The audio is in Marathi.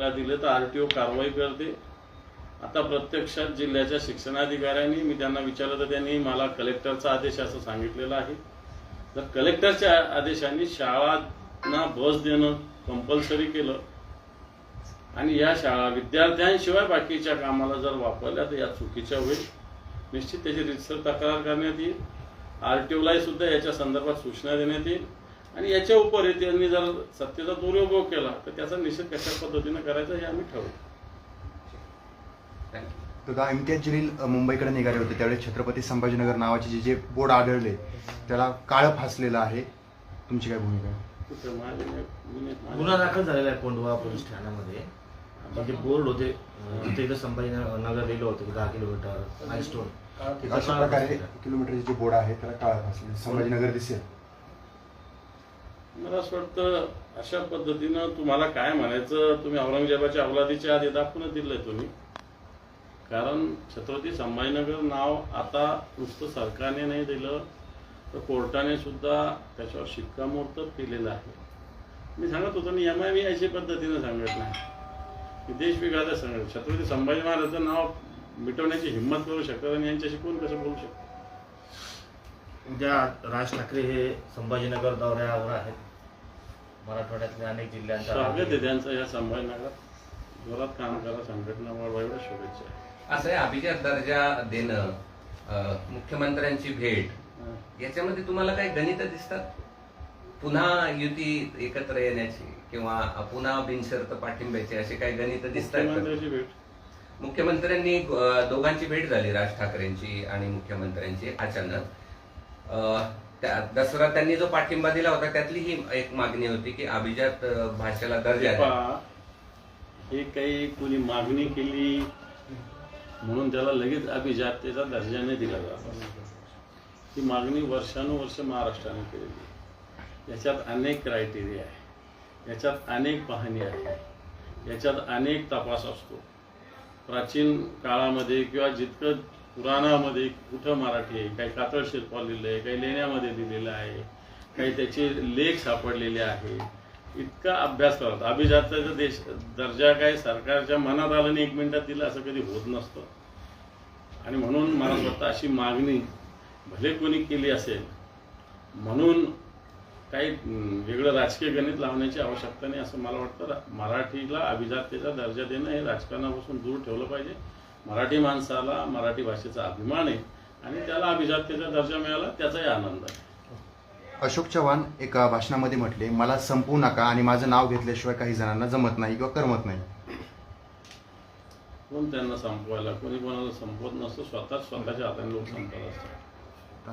ला दिले तर आरटीओ कारवाई करते. आता प्रत्यक्षात जिल्ह्याच्या शिक्षणाधिकाऱ्यांनी मी त्यांना विचारलं तर त्यांनी मला कलेक्टरचा आदेश असं सांगितलेला आहे. तर कलेक्टरच्या आदेशाने शाळांना बस देणं कंपल्सरी केलं. आणि या शाळा विद्यार्थ्यांशिवाय बाकीच्या कामाला जर वापरल्या तर या चुकीच्या होईल. निश्चित त्याची रितसर तक्रार करण्यात येईल. आरटीओलाही सुद्धा याच्या संदर्भात सूचना देण्यात येईल. आणि याच्या उपरी त्यांनी जर सत्तेचा दुरुपयोग केला तर त्याचा निषेध कशा पद्धतीनं करायचा हे आम्ही ठरवू. तर का इम्तियाज जलील मुंबईकडे निघाले होते. त्यावेळेस छत्रपती संभाजीनगर नावाचे जे जे बोर्ड आढळले त्याला काळं फासलेलं आहे. तुमची काय भूमिका आहे? गुन्हे- दाखल झालेला आहे कोंडवा पोलीस ठाण्यामध्ये. म्हणजे बोर्ड होते तिथे इथं संभाजीनगर लिहिलं होतं दहा किलोमीटर माइलस्टोन तिथं अशा प्रकारे. किलोमीटरचे जे बोर्ड आहे त्याला काळं फासले संभाजीनगर दिसेल. मला असं वाटतं अशा पद्धतीनं तुम्हाला काय म्हणायचं तुम्ही औरंगजेबाच्या अवलादीच्या आधी दाखवूनच दिलंय तुम्ही. कारण छत्रपती संभाजीनगर नाव आता नुसतं सरकारने नाही दिलं तर कोर्टाने सुद्धा त्याच्यावर शिक्कामोर्तब केलेलं आहे. मी सांगत होतो ना एम आय मी अशा पद्धतीनं सांगत नाही. की देश विकायला सांगत छत्रपती संभाजी महाराजांचं नाव मिटवण्याची हिंमत करू शकतात आणि यांच्याशी कोण कसं बोलू शकतो? उद्या राज ठाकरे हे संभाजीनगर दौऱ्यावर आहेत. मराठवाड्यातल्या अनेक जिल्ह्यांचा स्वागत आहे त्यांचं या संभाजीनगरात जोरात काम करा संघटना एवढ्या शुभेच्छा. असं आहे अभिजात दर्जा देणं मुख्यमंत्र्यांची भेट. याच्यामध्ये तुम्हाला काही गणित दिसतात? पुन्हा युती एकत्र येण्याची किंवा पुन्हा बिनशर्त पाठिंब्याची असे काही गणित दिसतात? मुख्यमंत्र्यांनी दोघांची भेट झाली राज ठाकरेंची आणि मुख्यमंत्र्यांची अचानक. दसरा त्यांनी जो पाठिंबा दिला होता त्यातली ही एक मागणी होती की अभिजात भाषेला दर्जा पहा, हे काही कोणी मागणी केली म्हणून त्याला लगेच अभिजातेचा दर्जा नाही दिला जात. ती मागणी वर्षानुवर्ष महाराष्ट्राने केलेली याच्यात अनेक क्रायटेरिया आहे. याच्यात अनेक पाहणी आहे. याच्यात अनेक तपास असतो. प्राचीन काळामध्ये किंवा जितकं पुराणामध्ये कुठं मराठी आहे काही कातळ शिल्पा लिहिलं आहे काही लेण्यामध्ये दिलेलं आहे काही त्याचे लेख सापडलेले आहे. इतका अभ्यास करत अभिजाताचा देश दर्जा काय सरकारच्या मनात आलं आणि एक मिनिटात दिलं असं कधी होत नसतं. आणि म्हणून मला वाटतं अशी मागणी भले कोणी केली असेल म्हणून काही वेगळं राजकीय गणित लावण्याची आवश्यकता नाही असं मला वाटतं. मराठीला अभिजातेचा दर्जा देणं हे राजकारणापासून दूर ठेवलं पाहिजे. मराठी माणसाला मराठी भाषेचा अभिमान आहे आणि त्याला अभिजात्येचा दर्जा मिळाला त्याचाही आनंद आहे. अशोक चव्हाण एका भाषणामध्ये म्हटले मला संपवू नका आणि माझं नाव घेतल्याशिवाय काही जणांना जमत नाही किंवा करमत नाही. कोण त्यांना संपवायला कोणी कोणाला संपवत नसतं स्वतःच स्वतःच्या हाताने लोक संपत असतात.